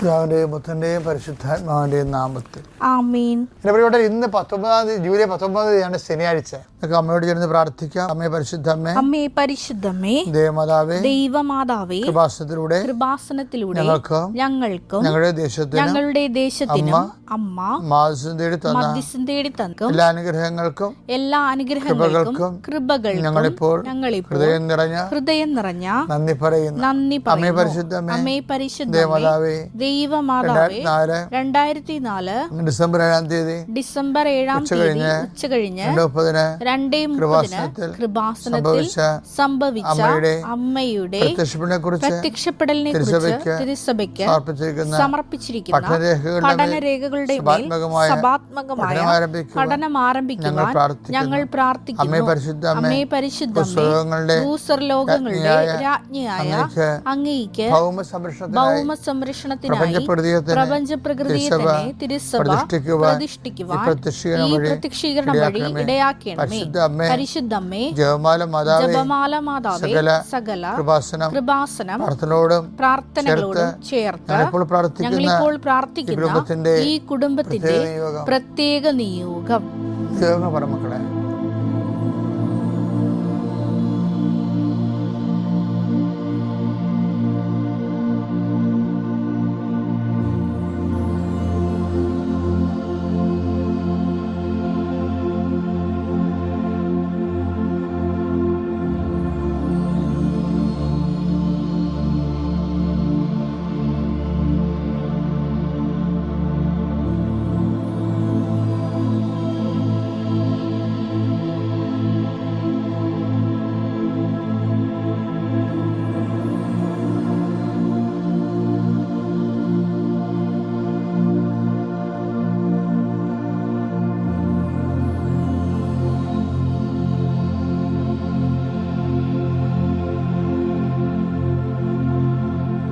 പിതാവിന്റെയും പുത്രന്റെയും പരിശുദ്ധാത്മാവിന്റെയും നാമത്തിൽ. എന്റെ പ്രിയപ്പെട്ട ഇന്ന് പത്തൊമ്പതാം തീയതി ജൂലൈ പത്തൊമ്പതാം തീയതിയാണ് ശനിയാഴ്ച. നമുക്ക് അമ്മയോട് ചേർന്ന് പ്രാർത്ഥിക്കാം. അമ്മയെ പരിശുദ്ധമ്മേ. അമ്മേ പരിശുദ്ധമ്മേ. പരിശുദ്ധമേ ദേവമാതാവേ. ദൈവമാതാവേ. കൃപാസനത്തിലൂടെ കൃപാസനത്തിലൂടെ ഞങ്ങൾക്ക് ഞങ്ങൾക്കും ഞങ്ങളുടെ ദേശത്തിന് ഞങ്ങളുടെ ദേശത്തിനും അമ്മ മാധ്യസം തേടി തന്ന മാധ്യസം തേടി തന്നക്കും എല്ലാ അനുഗ്രഹങ്ങൾക്കും എല്ലാ അനുഗ്രഹങ്ങൾക്കും കൃപകൾക്കും ഞങ്ങളിപ്പോൾ ഞങ്ങളിപ്പോൾ ഹൃദയം നിറഞ്ഞ ഹൃദയം നിറഞ്ഞ നന്ദി പറയുന്നു. നന്ദി അമ്മേ പരിശുദ്ധമ്മേ പരിശുദ്ധ അമ്മേ പരിശുദ്ധ ദേവമാതാവേ. ദൈവമാതാവേ രണ്ടായിരത്തി നാല് ഡിസംബർ ഏഴാം തീയതി ഡിസംബർ ഏഴാം തീയതി ഉച്ച കഴിഞ്ഞ് രണ്ട് മുപ്പതിന് കൃപാസനത്തിൽ സംഭവിച്ച അമ്മയുടെ പ്രത്യക്ഷപ്പെടലിനെ കുറിച്ച് തിരുസഭയ്ക്ക് സമർപ്പിച്ചിരിക്കുന്ന പഠനരേഖകളുടെ സഭാത്മകമായ പഠനം ആരംഭിക്കുവാൻ ഞങ്ങൾ പ്രാർത്ഥിക്കുന്നു. അമ്മേ പരിശുദ്ധ ഭൂസ്വർലോകങ്ങളുടെ രാജ്ഞിയായ അങ്ങേക്ക് ഭൗമ പ്രപഞ്ചപ്രകൃതിയെ പ്രപഞ്ച പ്രകൃതിയെ തന്നെ തിരുസഭ പ്രതിഷ്ഠിക്കുവാൻ പ്രതിഷ്ഠിക്കുവാൻ ഈ പ്രത്യക്ഷീകരണം വഴി ഇടയാക്കണമേ. ഇടയാക്കണമേ. പരിശുദ്ധ അമ്മേ പരിശുദ്ധമ്മേ ജപമാല മാതാവേ ജപമാല മാതാവേ സകല സകല കൃപാസനം കൃപാസനം പ്രാർത്ഥനയോടും പ്രാർത്ഥനകളോടും ചേർത്ത് ഞങ്ങളിപ്പോൾ പ്രാർത്ഥിക്കുന്ന ഈ കുടുംബത്തിന്റെ പ്രത്യേക നിയോഗം. നിയോഗം പറ മക്കളെ.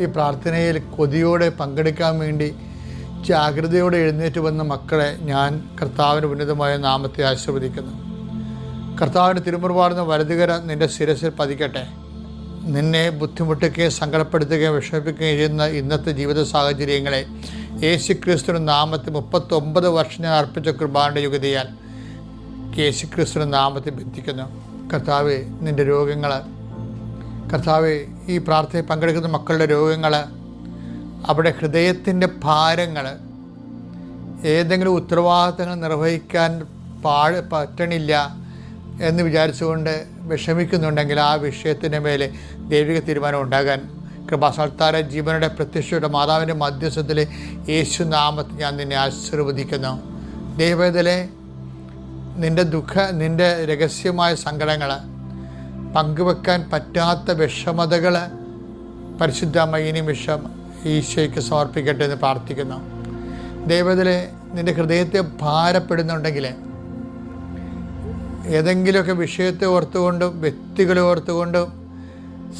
ഈ പ്രാർത്ഥനയിൽ കൊതിയോടെ പങ്കെടുക്കാൻ വേണ്ടി ജാഗ്രതയോടെ എഴുന്നേറ്റ് വന്ന മക്കളെ ഞാൻ കർത്താവിന്റെ ഉന്നതമായ നാമത്തെ ആശീർവദിക്കുന്നു. കർത്താവിന്റെ തിരുമുറുപാടുന്ന വലതുകര നിന്റെ ശിരസിൽ പതിക്കട്ടെ. നിന്നെ ബുദ്ധിമുട്ടിക്കുകയും സങ്കടപ്പെടുത്തുകയും വിഷമിപ്പിക്കുകയും ചെയ്യുന്ന ഇന്നത്തെ ജീവിത സാഹചര്യങ്ങളെ യേശു ക്രിസ്തുവിന്റെ നാമത്തിൽ മുപ്പത്തൊമ്പത് വർഷം ഞാൻ അർപ്പിച്ച കുർബാനയുടെ യുഗതിയാൽ യേശു ക്രിസ്തുവിന്റെ നാമത്തിൽ ബന്ധിക്കുന്നു. കർത്താവ് നിന്റെ രോഗങ്ങൾ കർത്താവെ ഈ പ്രാർത്ഥനയിൽ പങ്കെടുക്കുന്ന മക്കളുടെ രോഗങ്ങൾ അവിടെ ഹൃദയത്തിന്റെ ഭാരങ്ങൾ ഏതെങ്കിലും ഉത്തരവാദിത്തങ്ങൾ നിർവഹിക്കാൻ പാഴ് പറ്റണില്ല എന്ന് വിചാരിച്ചുകൊണ്ട് വിഷമിക്കുന്നുണ്ടെങ്കിൽ ആ വിഷയത്തിന്റെ മേലെ ദൈവിക തീരുമാനം ഉണ്ടാകാൻ കൃപാസ്ഥാന ജീവനുടെ പ്രത്യക്ഷയുടെ മാതാവിന്റെ മധ്യസ്ഥത്തിലെ യേശു നാമത്തിൽ ഞാൻ നിന്നെ ആശീർവദിക്കുന്നു. ദൈവത്തിലെ നിന്റെ ദുഃഖ നിന്റെ രഹസ്യമായ സങ്കടങ്ങൾ പങ്കുവെക്കാൻ പറ്റാത്ത വിഷമതകൾ പരിശുദ്ധ ഈ നിമിഷം ഈശോയ്ക്ക് സമർപ്പിക്കട്ടെ എന്ന് പ്രാർത്ഥിക്കുന്നു. ദൈവത്തിലെ നിന്റെ ഹൃദയത്തെ ഭാരപ്പെടുന്നുണ്ടെങ്കിൽ ഏതെങ്കിലുമൊക്കെ വിഷയത്തെ ഓർത്തുകൊണ്ടും വ്യക്തികളെ ഓർത്തുകൊണ്ടും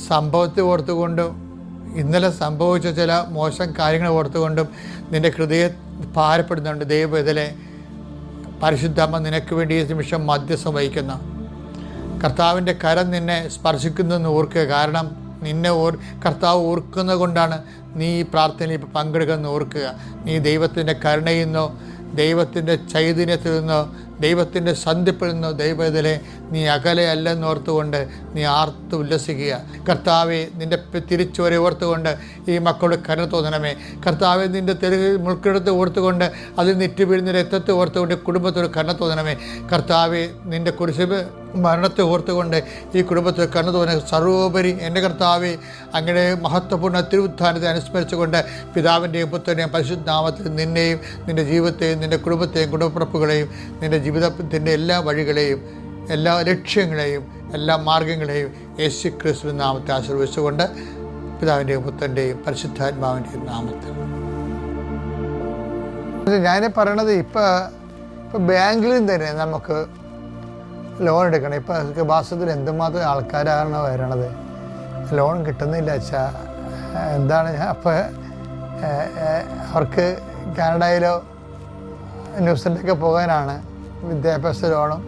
സംഭവത്തെ ഓർത്തുകൊണ്ടും ഇന്നലെ സംഭവിച്ച ചില മോശം കാര്യങ്ങൾ ഓർത്തുകൊണ്ടും നിന്റെ ഹൃദയ ഭാരപ്പെടുന്നുണ്ട്. ദൈവം ഇതിലെ പരിശുദ്ധമ്മ നിനക്ക് വേണ്ടി ഈ നിമിഷം മധ്യസ്ഥം വഹിക്കുന്ന. കർത്താവിന്റെ കരം നിന്നെ സ്പർശിക്കുന്നെന്ന് ഓർക്കുക. കാരണം നിന്നെ ഓർ കർത്താവ് ഓർക്കുന്നത് കൊണ്ടാണ് നീ ഈ പ്രാർത്ഥനയിൽ പങ്കെടുക്കുന്നത് ഓർക്കുക. നീ ദൈവത്തിന്റെ കരുണയിൽ നിന്നോ ദൈവത്തിന്റെ ചൈതന്യത്തിൽ നിന്നോ ദൈവത്തിന്റെ സന്ധിപ്പിൽ നിന്നോ ദൈവത്തിലെ നീ അകലെ അല്ലെന്നോർത്തുകൊണ്ട് നീ ആർത്ത് ഉല്ലസിക്കുക. കർത്താവെ നിന്റെ തിരിച്ചുവരെ ഓർത്തുകൊണ്ട് ഈ മക്കളുടെ കരുണ തോന്നണമേ. കർത്താവെ നിന്റെ തെരു മുൾക്കെടുത്ത് ഓർത്തുകൊണ്ട് അതിൽ വീഴുന്ന രക്തത്തെ ഓർത്തുകൊണ്ട് കുടുംബത്തോട് കരുണ തോന്നണമേ. കർത്താവെ നിന്റെ കുരിശ് മരണത്തെ ഓർത്തുകൊണ്ട് ഈ കുടുംബത്തിൽ കണ്ണു തോന്നുന്ന സർവോപരി എന്റെ കർത്താവെ അങ്ങനെ മഹത്വപൂർണ തിരുവുത്ഥാനത്തെ അനുസ്മരിച്ചുകൊണ്ട് പിതാവിന്റെയും പുത്രന്റെയും പരിശുദ്ധാമത്തിൽ നിന്നെയും നിന്റെ ജീവിതത്തെയും നിന്റെ കുടുംബത്തെയും കുടുംബപ്പുറപ്പുകളെയും നിന്റെ ജീവിതത്തിന്റെ എല്ലാ വഴികളെയും എല്ലാ ലക്ഷ്യങ്ങളെയും എല്ലാ മാർഗങ്ങളെയും യേശു ക്രിസ്തു നാമത്തെ ആശീർവദിച്ചുകൊണ്ട് പിതാവിന്റെയും പുത്രന്റെയും പരിശുദ്ധാത്മാവിന്റെയും നാമത്തിൽ. ഞാൻ പറയണത് ഇപ്പം ഇപ്പം ബാങ്കിലും തന്നെ നമുക്ക് ലോൺ എടുക്കണം. ഇപ്പം മാസത്തിൽ എന്തുമാത്രം ആൾക്കാരാണ് വരണത്? ലോൺ കിട്ടുന്നില്ല വെച്ചാൽ എന്താണ് അപ്പോൾ അവർക്ക് കാനഡയിലോ ന്യൂസിലൊക്കെ പോകാനാണ് വിദ്യാഭ്യാസ ലോണും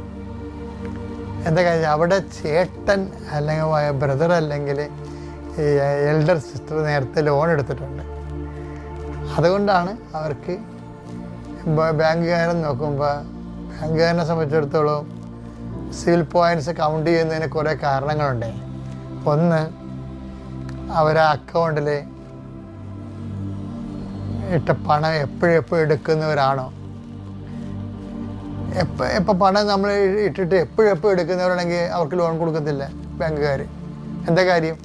എന്താ കാര്യം? അവിടെ ചേട്ടൻ അല്ലെങ്കിൽ ബ്രദർ അല്ലെങ്കിൽ എൽഡർ സിസ്റ്റർ നേരത്തെ ലോൺ എടുത്തിട്ടുണ്ട്. അതുകൊണ്ടാണ് അവർക്ക് ബാങ്കുകാരൻ നോക്കുമ്പോൾ ബാങ്കുകാരനെ സംബന്ധിച്ചിടത്തോളം സിവിൽ പോയിന്റ്സ് കൗണ്ട് ചെയ്യുന്നതിന് കുറേ കാരണങ്ങളുണ്ട്. ഒന്ന് അവർ അക്കൗണ്ടിൽ ഇട്ട പണം എപ്പോഴെപ്പോഴും എപ്പോഴും എടുക്കുന്നവരാണോ? എപ്പോൾ എപ്പോൾ പണം നമ്മൾ ഇട്ടിട്ട് എപ്പോഴും എപ്പോഴും എടുക്കുന്നവരാണെങ്കിൽ അവർക്ക് ലോൺ കൊടുക്കത്തില്ല ബാങ്കുകാർ. എന്താ കാര്യം?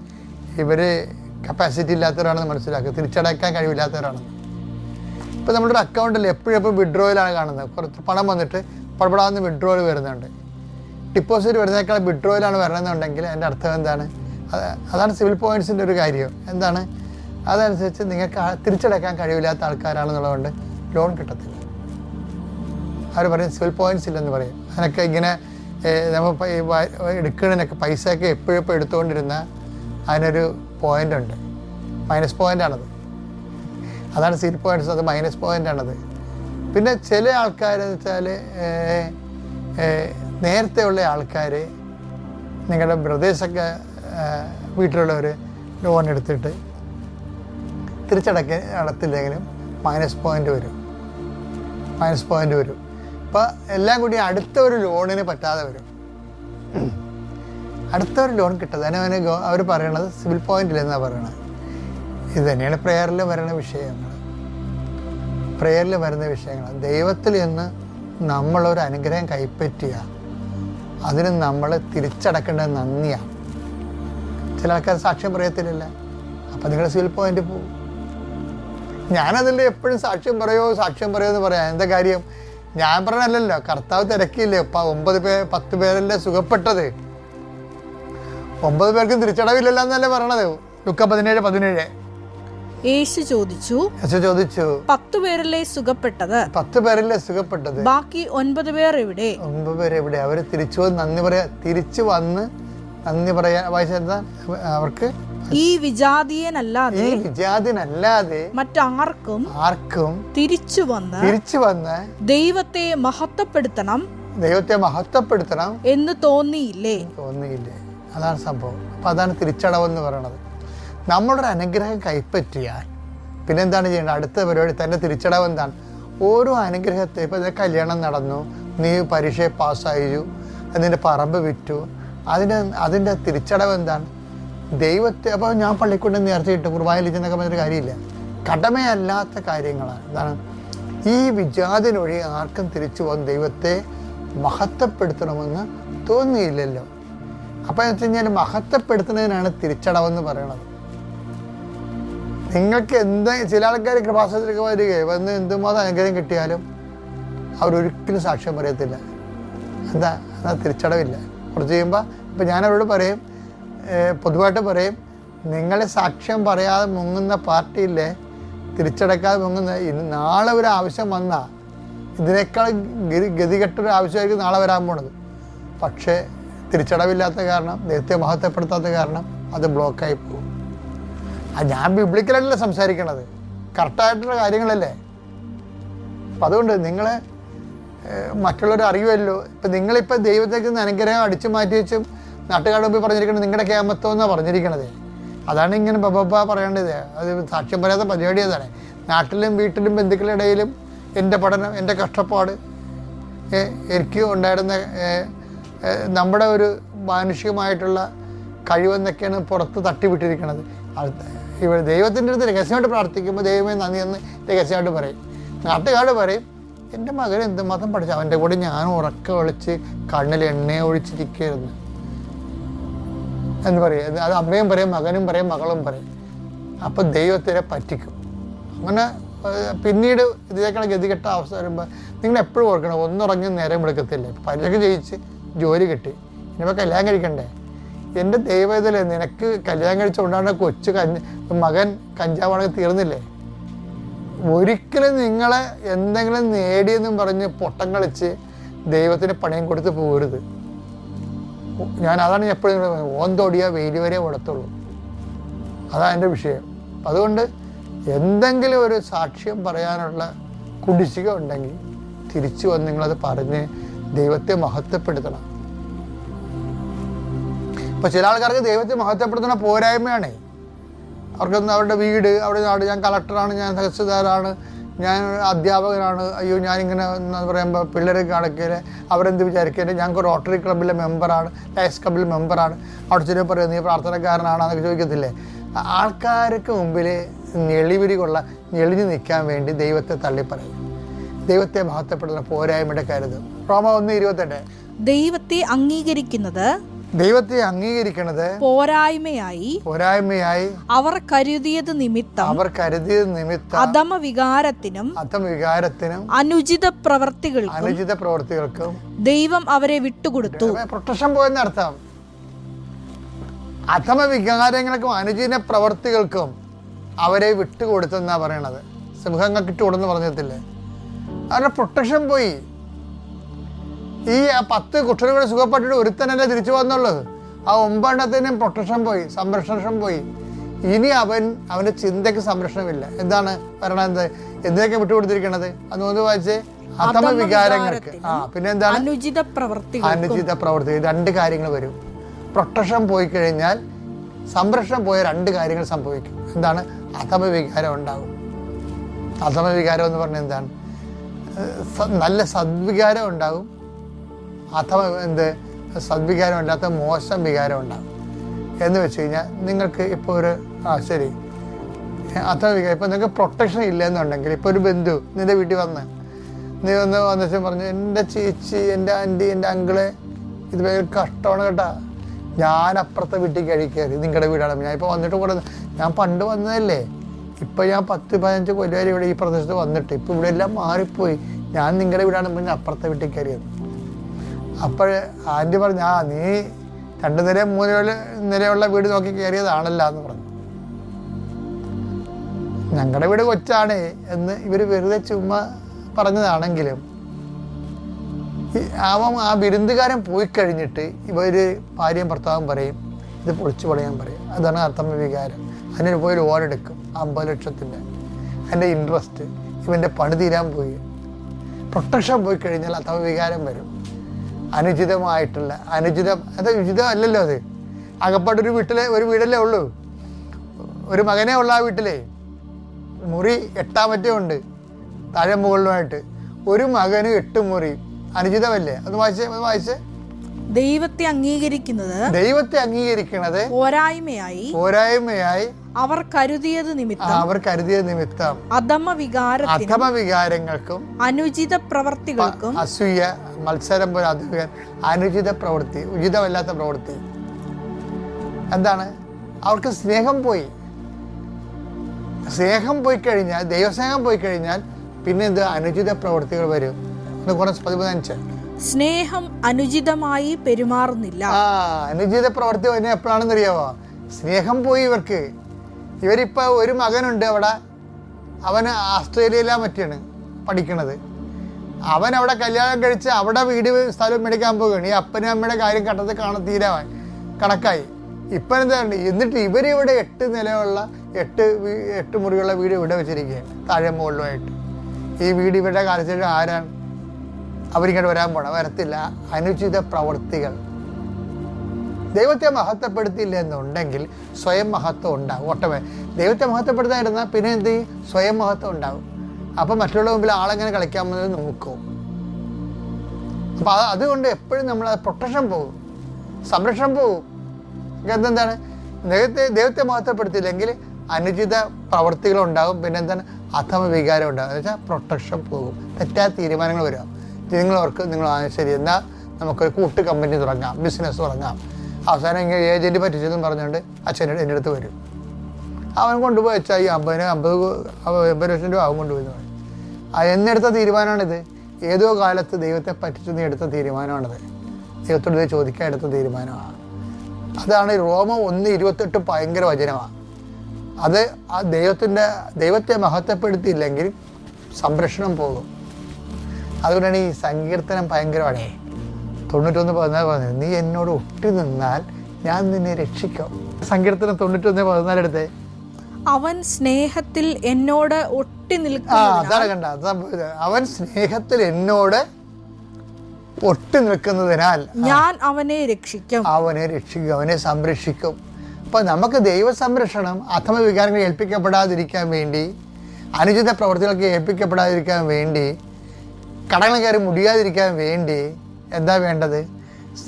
ഇവർ കപ്പാസിറ്റി ഇല്ലാത്തവരാണെന്ന് മനസ്സിലാക്കുക. തിരിച്ചടയ്ക്കാൻ കഴിവില്ലാത്തവരാണെന്ന് ഇപ്പോൾ നമ്മുടെ അക്കൗണ്ടിൽ എപ്പോഴും എപ്പോഴും വിഡ്രോയിലാണ് കാണുന്നത്. കുറച്ച് പണം വന്നിട്ട് പടപടാന്ന് വിഡ്രോയിൽ വരുന്നുണ്ട്. ഡിപ്പോസിറ്റ് വരുന്നേക്കാൾ വിഡ്രോയിലാണ് വരണമെന്നുണ്ടെങ്കിൽ അതിന്റെ അർത്ഥം എന്താണ്? അതാണ് സിവിൽ പോയിന്റ്സിന്റെ ഒരു കാര്യം. എന്താണ്? അതനുസരിച്ച് നിങ്ങൾക്ക് തിരിച്ചടയ്ക്കാൻ കഴിവില്ലാത്ത ആൾക്കാരാണെന്നുള്ളതുകൊണ്ട് ലോൺ കിട്ടത്തില്ല. അവർ പറയും? സിവിൽ പോയിന്റ്സ് ഇല്ലെന്ന് പറയും. അതിനൊക്കെ ഇങ്ങനെ നമ്മൾ എടുക്കണതിനൊക്കെ എപ്പോഴും എപ്പോഴും എടുത്തുകൊണ്ടിരുന്ന അതിനൊരു പോയിന്റ് ഉണ്ട്. മൈനസ് പോയിന്റ് ആണത്. അതാണ് സിവിൽ പോയിന്റ്സ് അത് മൈനസ് പോയിന്റ് ആണത്. പിന്നെ ചില ആൾക്കാർ എന്ന് വെച്ചാൽ നേരത്തെ ഉള്ള ആൾക്കാർ നിങ്ങളുടെ ബ്രദേഴ്സൊക്കെ വീട്ടിലുള്ളവർ ലോൺ എടുത്തിട്ട് തിരിച്ചടക്ക അടത്തില്ലെങ്കിലും മൈനസ് പോയിന്റ് വരും. മൈനസ് പോയിന്റ് വരും. അപ്പോൾ എല്ലാം കൂടി അടുത്ത ഒരു ലോണിന് പറ്റാതെ വരും. അടുത്ത ഒരു ലോൺ കിട്ടാതെ. അതിന് അവർ പറയണത് സിവിൽ പോയിന്റിലെന്നാണ് പറയണത് ഇത് തന്നെയാണ് പ്രെയറിൽ വരുന്ന വിഷയങ്ങൾ പ്രെയറിൽ വരുന്ന വിഷയങ്ങൾ ദൈവത്തിൽ നിന്ന് നമ്മളൊരു അനുഗ്രഹം കൈപ്പറ്റിയ അതിന് നമ്മൾ തിരിച്ചടക്കേണ്ടത് നന്ദിയാണ് ചില ആൾക്കാർ സാക്ഷ്യം പറയത്തില്ല അപ്പം നിങ്ങൾ സിവിൽ പോയിന്റ് പോകും ഞാനതിൽ എപ്പോഴും സാക്ഷ്യം പറയോ സാക്ഷ്യം പറയോ എന്ന് പറയാം. എന്താ കാര്യം? ഞാൻ പറഞ്ഞല്ലോ കർത്താവ് തിരക്കില്ലേ? ഒമ്പത് പേ പത്ത് പേരല്ലേ സുഖപ്പെട്ടത്? ഒമ്പത് പേർക്കും തിരിച്ചടവില്ലല്ലോ എന്നല്ലേ പറഞ്ഞത് ലുക്ക പതിനേഴ് പതിനേഴ്. യേശു ചോദിച്ചു യേശു ചോദിച്ചു പത്ത് പേരല്ലേ സുഖപ്പെട്ടത്? പത്ത് പേരല്ലേ സുഖപ്പെട്ടത്? ബാക്കി ഒൻപത് പേർ എവിടെ? ഒമ്പത് പേർ എവിടെ? അവർ തിരിച്ചു വന്ന് നന്ദി പറയാ തിരിച്ചു വന്ന് നന്ദി പറയാ വായിച്ചെന്താ അവർക്ക് ഈ വിജാതീയനല്ലാതെ ഈ വിജാതിനല്ലാതെ മറ്റാർക്കും ആർക്കും തിരിച്ചു വന്ന് തിരിച്ചു വന്ന് ദൈവത്തെ മഹത്വപ്പെടുത്തണം ദൈവത്തെ മഹത്വപ്പെടുത്തണം എന്ന് തോന്നിയില്ലേ? തോന്നിയില്ലേ? അതാണ് സംഭവം. അപ്പം അതാണ് തിരിച്ചടവെന്ന് പറയണത്. നമ്മളൊരു അനുഗ്രഹം കൈപ്പറ്റിയാൽ പിന്നെന്താണ് ചെയ്യേണ്ടത്? അടുത്ത പരിപാടി തന്റെ തിരിച്ചടവ് എന്താണ്? ഓരോ അനുഗ്രഹത്തെ ഇപ്പൊ ഇത് കല്യാണം നടന്നു നീ പരീക്ഷയെ പാസ്സായിച്ചു അതിന്റെ പറമ്പ് വിറ്റു. അതിന്റെ അതിന്റെ തിരിച്ചടവ് എന്താണ്? ദൈവത്തെ അപ്പോൾ ഞാൻ പള്ളിക്കൊണ്ട് നേർച്ചയിട്ട് കുർബാനയിലിച്ചെന്നൊക്കെ പറഞ്ഞൊരു കാര്യമില്ല. കടമയല്ലാത്ത കാര്യങ്ങളാണ് എന്താണ് ഈ വിജാതിനൊഴി ആർക്കും തിരിച്ചു വന്ന് ദൈവത്തെ മഹത്വപ്പെടുത്തണമെന്ന് തോന്നിയില്ലല്ലോ. അപ്പോൾ എന്ന് വെച്ച് കഴിഞ്ഞാൽ മഹത്വപ്പെടുത്തുന്നതിനാണ് തിരിച്ചടവെന്ന് പറയണത്. നിങ്ങൾക്ക് എന്ത് ചില ആൾക്കാർ കൃപാസനത്തിലേക്ക് വരികയെ വന്ന് എന്തുമാത്രം അനുഗ്രഹം കിട്ടിയാലും അവരൊരിക്കലും സാക്ഷ്യം പറയത്തില്ല. എന്താ? എന്നാൽ തിരിച്ചടവില്ല. കുറച്ച് കഴിയുമ്പോൾ ഇപ്പം ഞാനവരോട് പറയും പൊതുവായിട്ട് പറയും നിങ്ങൾ സാക്ഷ്യം പറയാതെ മുങ്ങുന്ന പാർട്ടിയില്ലെ തിരിച്ചടക്കാതെ മുങ്ങുന്ന ഇന്ന് നാളെ ഒരു ആവശ്യം വന്നാൽ ഇതിനേക്കാൾ ഗതി ഗതികെട്ടൊരു ആവശ്യമായിരിക്കും നാളെ വരാൻ പോണത്. പക്ഷേ തിരിച്ചടവില്ലാത്ത കാരണം ദൈവത്തെ മഹത്വപ്പെടുത്താത്ത കാരണം അത് ബ്ലോക്കായി പോകും. ആ ഞാൻ ബിബ്ലിക്കലല്ല സംസാരിക്കണത്. കറക്റ്റായിട്ടുള്ള കാര്യങ്ങളല്ലേ? അപ്പം അതുകൊണ്ട് നിങ്ങൾ മറ്റുള്ളവർ അറിയുമല്ലോ. ഇപ്പം നിങ്ങളിപ്പോൾ ദൈവത്തേക്ക് നിന്ന് അനുഗ്രഹം അടിച്ചു മാറ്റി വെച്ചും നാട്ടുകാരുടെ മുമ്പിൽ പറഞ്ഞിരിക്കുന്നത് നിങ്ങളുടെ ക്യാമത്തോ എന്നാണ് പറഞ്ഞിരിക്കണത്. അതാണ് ഇങ്ങനെ ബബബ പറയേണ്ടത്. അത് സാക്ഷ്യം പറയാത്ത പരിപാടി അതാണ്. നാട്ടിലും വീട്ടിലും ബന്ധുക്കളുടെ ഇടയിലും എന്റെ പഠനം എന്റെ കഷ്ടപ്പാട് എനിക്ക് ഉണ്ടായിരുന്ന നമ്മുടെ ഒരു മാനുഷികമായിട്ടുള്ള കഴിവെന്നൊക്കെയാണ് പുറത്ത് തട്ടിവിട്ടിരിക്കുന്നത് ഇവർ ദൈവത്തിന്റെ അടുത്ത് രഹസ്യമായിട്ട് പ്രാർത്ഥിക്കുമ്പോൾ ദൈവമേ നന്ദി എന്ന് രഹസ്യമായിട്ട് പറയും. നാട്ടുകാർ പറയും എന്റെ മകൻ എന്തുമാത്രം പഠിച്ചു? അവന്റെ കൂടെ ഞാൻ ഉറക്കം ഒളിച്ച് കണ്ണിൽ എണ്ണ ഒഴിച്ചിരിക്കുകയായിരുന്നു. എന്ന് പറയും. അത് അമ്മയും പറയും മകനും പറയും മകളും പറയും. അപ്പം ദൈവത്തിനെ പറ്റിക്കും. അങ്ങനെ പിന്നീട് ഇതിനേക്കാൾ ഗതികെട്ട അവസ്ഥ വരുമ്പോൾ നിങ്ങൾ എപ്പോഴും ഓർക്കണം ഒന്നുറങ്ങി നേരം എടുക്കത്തില്ല. പലർക്കും ജയിച്ച് ജോലി കിട്ടി. ഇനിയിപ്പോൾ കല്യാണം കഴിക്കണ്ടേ? എന്റെ ദൈവത്തിലെ നിനക്ക് കല്യാണം കഴിച്ചുകൊണ്ടാണ് കൊച്ചു കഞ്ഞ മകൻ കഞ്ചാവാണെങ്കിൽ തീർന്നില്ലേ? ഒരിക്കലും നിങ്ങളെ എന്തെങ്കിലും നേടിയെന്നും പറഞ്ഞ് പൊട്ടം കളിച്ച് ദൈവത്തിന് പണയം കൊടുത്ത് പോകരുത് ഞാൻ അതാണ് എപ്പോഴും ഓന്തോടിയ വെയിൽ വരെ ഓടത്തുള്ളൂ. അതാണ് എന്റെ വിഷയം. അതുകൊണ്ട് എന്തെങ്കിലും ഒരു സാക്ഷ്യം പറയാനുള്ള കുടിശ്ശിക ഉണ്ടെങ്കിൽ തിരിച്ചു വന്ന് നിങ്ങളത് പറഞ്ഞ് ദൈവത്തെ മഹത്വപ്പെടുത്തണം. ഇപ്പം ചില ആൾക്കാർക്ക് ദൈവത്തെ മഹത്വപ്പെടുത്തുന്ന പോരായ്മയാണേ. അവർക്കൊന്ന് അവരുടെ വീട് അവിടെ നാട് ഞാൻ കളക്ടറാണ് ഞാൻ തഹസിൽദാരാണ് ഞാൻ അധ്യാപകനാണ്. അയ്യോ ഞാനിങ്ങനെ എന്ന് പറയുമ്പോൾ പിള്ളേരെ കാണിക്കൽ അവരെന്ത് വിചാരിക്കൽ ഞാൻ റോട്ടറി ക്ലബ്ബിലെ മെമ്പറാണ് ലയസ് ക്ലബ്ബിലെ മെമ്പറാണ് അവിടെ ചെറിയ പറയുന്നത് നീ പ്രാർത്ഥനക്കാരനാണ് എന്നൊക്കെ ചോദിക്കത്തില്ലേ? ആൾക്കാർക്ക് മുമ്പിൽ ഞെളിവിരി കൊള്ള ഞെളിഞ്ഞു നിൽക്കാൻ വേണ്ടി ദൈവത്തെ തള്ളിപ്പറയും ദൈവത്തെ മഹത്വപ്പെടുന്ന പോരായ്മയുടെ കരുത്. റോമ ഒന്ന് ഇരുപത്തെട്ട്. ദൈവത്തെ അംഗീകരിക്കുന്നത് ദൈവത്തെ അംഗീകരിക്കണത് പോരായ്മയായി പോരായ്മയായി അവർ കരുതിയത് നിമിത്തം അവർ കരുതിയത് നിമിത്തം അധമ വികാരത്തിനും അധമ വികാരത്തിനും അനുചിത പ്രവർത്തികൾക്കും അനുചിത പ്രവർത്തികൾക്കും ദൈവം അവരെ വിട്ടുകൊടുത്തു. പ്രൊട്ടക്ഷൻ പോയെന്ന് അർത്ഥം. അധമ വികാരങ്ങൾക്കും അനുചിത പ്രവർത്തികൾക്കും അവരെ വിട്ടുകൊടുത്തെന്നാ പറയണത്. സിംഹങ്ങൾക്ക് ഇട്ടുകൊടുന്ന് പറഞ്ഞിട്ടില്ലേ? അവരുടെ പ്രൊട്ടക്ഷൻ പോയി. ഈ ആ പത്ത് കുട്ടനുകൾ സുഖപ്പെട്ടിട്ട് ഒരുത്തനല്ലേ തിരിച്ചു വന്നുള്ളത് ആ ഒമ്പതെണ്ണത്തിനും പ്രൊട്ടക്ഷൻ പോയി സംരക്ഷണം പോയി. ഇനി അവൻ അവന്റെ ചിന്തയ്ക്ക് സംരക്ഷണമില്ല. എന്താണ്? പറയണത് എന്തിനൊക്കെ വിട്ടുകൊടുത്തിരിക്കണത്? അത് ഒന്ന് വായിച്ചേ. അധമ വികാരങ്ങൾക്ക്. ആ പിന്നെ എന്താണ്? അനുചിത പ്രവൃത്തി അനുചിത പ്രവൃത്തി രണ്ട് കാര്യങ്ങൾ വരും. പ്രൊട്ടക്ഷൻ പോയി കഴിഞ്ഞാൽ സംരക്ഷണം പോയ രണ്ട് കാര്യങ്ങൾ സംഭവിക്കും. എന്താണ്? അധമ വികാരം ഉണ്ടാകും. അധമ വികാരം എന്ന് പറഞ്ഞാൽ എന്താണ്? നല്ല സദ്വികാരം ഉണ്ടാകും. അഥവാ എന്ത് സദ്വികാരം ഇല്ലാത്ത മോശം വികാരം ഉണ്ടാകും എന്ന് വെച്ച് കഴിഞ്ഞാൽ നിങ്ങൾക്ക് ഇപ്പോൾ ഒരു ആ ശരി. അഥവാ വികാരം ഇപ്പോൾ നിങ്ങൾക്ക് പ്രൊട്ടക്ഷൻ ഇല്ലെന്നുണ്ടെങ്കിൽ ഇപ്പോൾ ഒരു ബന്ധു നിന്റെ വീട്ടിൽ വന്ന് നീ വന്ന് വന്നിട്ട് പറഞ്ഞു എന്റെ ചേച്ചി എന്റെ ആന്റി എന്റെ അങ്കിൾ ഇത് ഭയങ്കര കഷ്ടമാണ് കേട്ടാ. ഞാൻ അപ്പുറത്തെ വീട്ടിൽ കഴിക്കരുത് നിങ്ങളുടെ വീടാണ്. ഞാൻ ഇപ്പോൾ വന്നിട്ട് കൂടെ ഞാൻ പണ്ട് വന്നതല്ലേ. ഇപ്പം ഞാൻ പത്ത് പതിനഞ്ച് കൊല്ലം ഇവിടെ ഈ പ്രദേശത്ത് വന്നിട്ട് ഇപ്പം ഇവിടെ എല്ലാം മാറിപ്പോയി. ഞാൻ നിങ്ങളുടെ വീടാണ് പിന്നെ അപ്പുറത്തെ വീട്ടിൽ കയറിയത്. അപ്പോൾ ആന്റി പറഞ്ഞു ആ നീ രണ്ട് നില മൂന്ന് നിരയുള്ള വീട് നോക്കി കയറിയതാണല്ലോ എന്ന് പറഞ്ഞു. ഞങ്ങളുടെ വീട് കൊച്ചാണ് എന്ന് ഇവർ വെറുതെ ചുമ്മാ പറഞ്ഞതാണെങ്കിലും അവൻ ആ വിരുന്നുകാരൻ പോയി കഴിഞ്ഞിട്ട് ഇവർ ഭാര്യയും ഭർത്താവും പറയും ഇത് പൊളിച്ചു പണിയാൻ പറയും. അതാണ് അർത്ഥം വികാരം. അതിന് പോയി ലോൺ എടുക്കും അമ്പത് ലക്ഷത്തിന്റെ അതിന്റെ ഇൻട്രസ്റ്റ് ഇവന്റെ പണി തീരാൻ പോയി. പ്രൊട്ടക്ഷൻ പോയി കഴിഞ്ഞാൽ അഥവാ വികാരം വരും. അനുചിതമായിട്ടുള്ള അനുചിതം അത് ഉചിതമല്ലല്ലോ അത്. അകപ്പാടൊരു വീട്ടിലെ ഒരു വീടല്ലേ ഉള്ളൂ. ഒരു മകനേ ഉള്ളൂ ആ വീട്ടിലെ. മുറി എട്ടാമറ്റേ ഉണ്ട്. താഴെ മുകളിലുമായിട്ട്. ഒരു മകന് എട്ട് മുറി. അനുചിതമല്ലേ? അത് വായിച്ചേ അത് വായിച്ചേ. ദൈവത്തെ അംഗീകരിക്കുന്നത് ദൈവത്തെ അംഗീകരിക്കുന്നത് പോരായ്മയായി പോരായ്മയായി അവർ കരുതിയത് നിമിത്തം അവർ കരുതിയത് നിമിത്തം അധമ വികാര അധമ വികാരങ്ങൾക്കും അനുചിത പ്രവർത്തികൾക്കും അസൂയ മത്സരം പോലെ അധികം അനുചിത പ്രവൃത്തി ഉചിതമല്ലാത്ത പ്രവൃത്തി. എന്താണ്? അവർക്ക് സ്നേഹം പോയി. സ്നേഹം പോയി കഴിഞ്ഞാൽ ദൈവസ്നേഹം പോയി കഴിഞ്ഞാൽ പിന്നെ എന്ത്? അനുചിത പ്രവൃത്തികൾ വരും. ഒന്ന് കുറച്ച് പതിമൂന്നഞ്ച് സ്നേഹം അനുചിതമായി പെരുമാറുന്നില്ല. ആ അനുചിത പ്രവർത്തി എപ്പോഴാണെന്ന് അറിയാവോ സ്നേഹം പോയി ഇവർക്ക്. ഇവരിപ്പ ഒരു മകനുണ്ട് അവിടെ. അവൻ ആസ്ട്രേലിയയിലാ മറ്റാണ് പഠിക്കണത്. അവൻ അവിടെ കല്യാണം കഴിച്ച് അവിടെ വീട് സ്ഥലം മേടിക്കാൻ പോവുകയാണ്. ഈ അപ്പനും അമ്മയുടെ കാര്യം കണ്ടത് കാണാൻ തീരാവാൻ കണക്കായി. ഇപ്പം എന്താണ് എന്നിട്ട് ഇവരിവിടെ എട്ട് നിലയുള്ള എട്ട് എട്ട് മുറിയുള്ള വീട് ഇവിടെ വെച്ചിരിക്കുകയാണ്. താഴെ മുകളിലുമായിട്ട് ഈ വീട് ഇവരുടെ കാലത്തിൽ ആരാണ്? അവരിങ്ങോട്ട് വരാൻ പോണം. വരത്തില്ല. അനുചിത പ്രവൃത്തികൾ. ദൈവത്തെ മഹത്വപ്പെടുത്തിയില്ല എന്നുണ്ടെങ്കിൽ സ്വയം മഹത്വം ഉണ്ടാകും ഒട്ടമേ ദൈവത്തെ മഹത്വപ്പെടുത്താതിരുന്നാൽ പിന്നെ എന്ത്? ചെയ്യും സ്വയം മഹത്വം ഉണ്ടാകും അപ്പം മറ്റുള്ള മുമ്പിൽ ആളെങ്ങനെ കളിക്കാമെന്ന് നോക്കും. അപ്പം അത് അതുകൊണ്ട് എപ്പോഴും നമ്മൾ പ്രൊട്ടക്ഷൻ പോകും. സംരക്ഷണം പോകും. എന്താണ് ദൈവത്തെ ദൈവത്തെ മഹത്വപ്പെടുത്തിയില്ലെങ്കിൽ അനുചിത പ്രവൃത്തികൾ ഉണ്ടാകും പിന്നെ എന്താണ്? അധമ വികാരം ഉണ്ടാകും എന്ന് വെച്ചാൽ പ്രൊട്ടക്ഷൻ പോകും. തെറ്റായ തീരുമാനങ്ങൾ വരും നിങ്ങൾ ഓർക്ക് നിങ്ങൾ ശരി എന്നാൽ നമുക്കൊരു കൂട്ട് കമ്പനി തുടങ്ങാം ബിസിനസ് തുടങ്ങാം. അവസാനം ഇങ്ങനെ ഏജന്റ് പറ്റിച്ചെന്നും പറഞ്ഞുകൊണ്ട് അച്ഛനോട് എന്റെ അടുത്ത് വരും. അവൻ കൊണ്ടുപോയി വെച്ചാൽ ഈ അമ്പതിന് അമ്പത് എൺപത് ലക്ഷം രൂപ അവൻ കൊണ്ടുപോയി എന്ന് പറയും എന്നെടുത്ത തീരുമാനമാണിത്. ഏതോ കാലത്ത് ദൈവത്തെ പറ്റിച്ച് നീ എടുത്ത തീരുമാനമാണിത്. ദൈവത്തോട് ചോദിക്കാൻ എടുത്ത തീരുമാനമാണ്. അതാണ് റോമ ഒന്ന് ഇരുപത്തെട്ട് ഭയങ്കര വചനമാണ്. അത് ആ ദൈവത്തിന്റെ ദൈവത്തെ മഹത്വപ്പെടുത്തിയില്ലെങ്കിൽ സംരക്ഷണം പോകും. അതുകൊണ്ടാണ് ഈ സങ്കീർത്തനം ഭയങ്കരമാണ്. തൊണ്ണൂറ്റൊന്ന് പതിനാല് പറഞ്ഞത് നീ എന്നോട് ഒട്ടി നിന്നാൽ ഞാൻ നിന്നെ രക്ഷിക്കും. സങ്കീർത്തനം തൊണ്ണൂറ്റൊന്ന് പതിനാല് എടുത്ത്. അവൻ സ്നേഹത്തിൽ എന്നോട് ഒട്ടി നിൽക്കും അവൻ സ്നേഹത്തിൽ എന്നോട് ഒട്ടി നിൽക്കുന്നതിനാൽ ഞാൻ അവനെ രക്ഷിക്കും. അവനെ രക്ഷിക്കും അവനെ സംരക്ഷിക്കും. അപ്പോൾ നമുക്ക് ദൈവ സംരക്ഷണം അഥമ വികാരങ്ങൾ ഏൽപ്പിക്കപ്പെടാതിരിക്കാൻ വേണ്ടി അനുചിത പ്രവർത്തികൾക്ക് ഏൽപ്പിക്കപ്പെടാതിരിക്കാൻ വേണ്ടി കടങ്ങൾ കയറി മുടിയാതിരിക്കാൻ വേണ്ടി എന്താ വേണ്ടത്?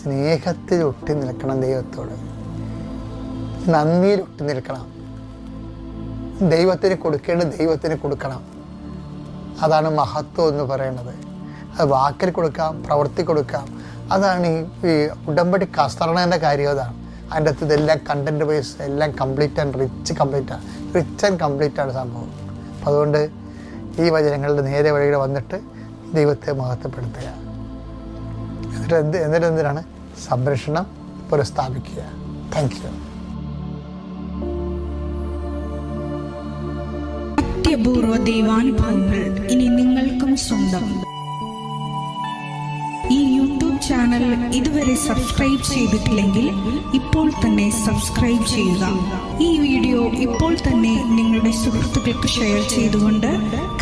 സ്നേഹത്തിൽ ഒട്ടി നിൽക്കണം ദൈവത്തോട്. നന്ദിയിൽ ഒട്ടി നിൽക്കണം. ദൈവത്തിന് കൊടുക്കേണ്ട ദൈവത്തിന് കൊടുക്കണം. അതാണ് മഹത്വം എന്ന് പറയുന്നത്. അത് വാക്കിൽ കൊടുക്കാം പ്രവർത്തി കൊടുക്കാം. അതാണ് ഈ ഉടമ്പടി കസ്തറണേന്റെ കാര്യം അതാണ്. അതിന്റെ അകത്ത് ഇതെല്ലാം കണ്ടന്റ് വൈസ് എല്ലാം കംപ്ലീറ്റ് ആൻഡ് റിച്ച് കംപ്ലീറ്റ് ആണ് റിച്ച് ആൻഡ് കംപ്ലീറ്റ് ആണ് സംഭവം. അതുകൊണ്ട് ഈ വചനങ്ങളുടെ നേരെ വഴികൾ വന്നിട്ട് ദൈവത്തെ മഹത്വപ്പെടുത്തുക. എന്നിട്ട് എന്ത് എന്നിട്ട് എന്തിനാണ്? സംരക്ഷണം പുനഃസ്ഥാപിക്കുക. താങ്ക് യു അത്യപൂർവ ദൈവാനുഭവങ്ങൾ ഇനി നിങ്ങൾക്കും സ്വന്തം. ഈ യൂട്യൂബ് ചാനൽ ഇതുവരെ സബ്സ്ക്രൈബ് ചെയ്തിട്ടില്ലെങ്കിൽ ഇപ്പോൾ തന്നെ സബ്സ്ക്രൈബ് ചെയ്യുക. ഈ വീഡിയോ ഇപ്പോൾ തന്നെ നിങ്ങളുടെ സുഹൃത്തുക്കൾക്ക് ഷെയർ ചെയ്തുകൊണ്ട്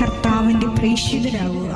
കർത്താവിന്റെ പ്രേക്ഷിതരാകുക.